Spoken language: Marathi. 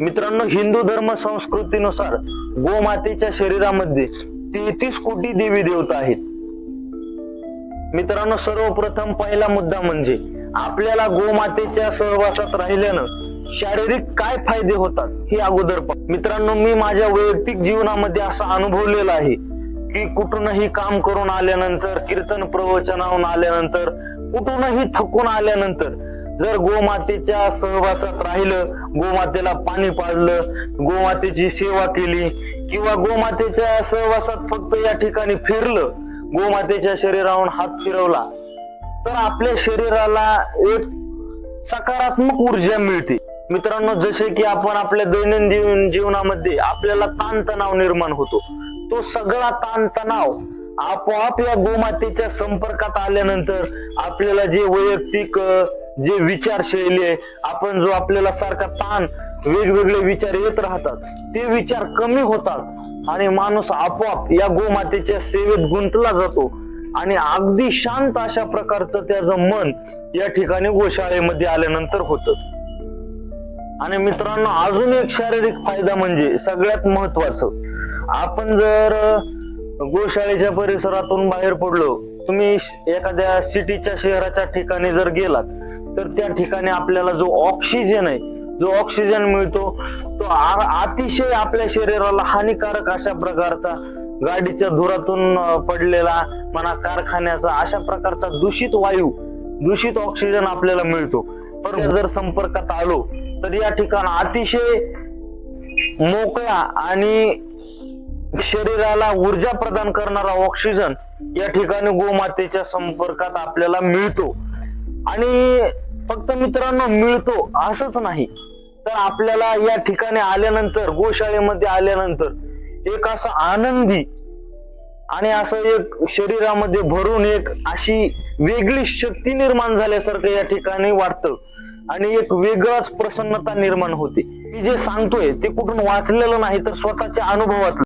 मित्रांनो हिंदू धर्म संस्कृतीनुसार गोमातेच्या शरीरामध्ये तेहतीस कोटी देवी देवता आहेत. मित्रांनो सर्वप्रथम पहिला मुद्दा म्हणजे आपल्याला गोमातेच्या सहवासात राहिल्यानं शारीरिक काय फायदे होतात हे अगोदर मित्रांनो मी माझ्या वैयक्तिक जीवनामध्ये असं अनुभवलेलं आहे की कुठूनही काम करून आल्यानंतर कीर्तन प्रवचनाहून आल्यानंतर कुठूनही थकून आल्यानंतर जर गोमातेच्या सहवासात राहिलं गोमातेला पाणी पाजलं गोमातेची सेवा केली किंवा गोमातेच्या सहवासात फक्त या ठिकाणी फिरलं गोमातेच्या शरीरावरून हात फिरवला तर आपल्या शरीराला एक सकारात्मक ऊर्जा मिळते. मित्रांनो जसे की आपण आपल्या दैनंदिन जीवनामध्ये आपल्याला ताणतणाव निर्माण होतो. तो सगळा ताणतणाव आपोआप या गोमातेच्या संपर्कात आल्यानंतर आपल्याला जे वैयक्तिक जे विचारशैली आहे आपण जो आपल्याला सारखा ताण वेगवेगळे विचार येत राहतात ते विचार कमी होतात आणि माणूस आपोआप या गोमातेच्या सेवेत गुंतला जातो. आणि अगदी शांत अशा प्रकारचं त्याचं मन या ठिकाणी गोशाळेमध्ये आल्यानंतर होत. आणि मित्रांनो अजून एक शारीरिक फायदा म्हणजे सगळ्यात महत्वाचं आपण जर गोशाळेच्या परिसरातून बाहेर पडलो. तुम्ही एखाद्या सिटीच्या शहराच्या ठिकाणी जर गेलात तर त्या ठिकाणी आपल्याला जो ऑक्सिजन आहे जो ऑक्सिजन मिळतो तो अतिशय आपल्या शरीराला हानिकारक अशा प्रकारचा गाडीच्या धुरातून पडलेला म्हणा कारखान्याचा अशा प्रकारचा दूषित वायू दूषित ऑक्सिजन आपल्याला मिळतो. पण जर संपर्कात आलो तर या ठिकाण अतिशय मोकळा आणि शरीराला ऊर्जा प्रदान करणारा ऑक्सिजन या ठिकाणी गोमातेच्या संपर्कात आपल्याला मिळतो. आणि फक्त मित्रांनो मिळतो असंच नाही. तर आपल्याला या ठिकाणी आल्यानंतर गोशाळेमध्ये आल्यानंतर एक असं आनंदी आणि असं एक शरीरामध्ये भरून एक अशी वेगळी शक्ती निर्माण झाल्यासारखं या ठिकाणी वाटतं. आणि एक वेगळाच प्रसन्नता निर्माण होते. मी जे सांगतोय ते कुठून वाचलेलं नाही तर स्वतःच्या अनुभवातलं.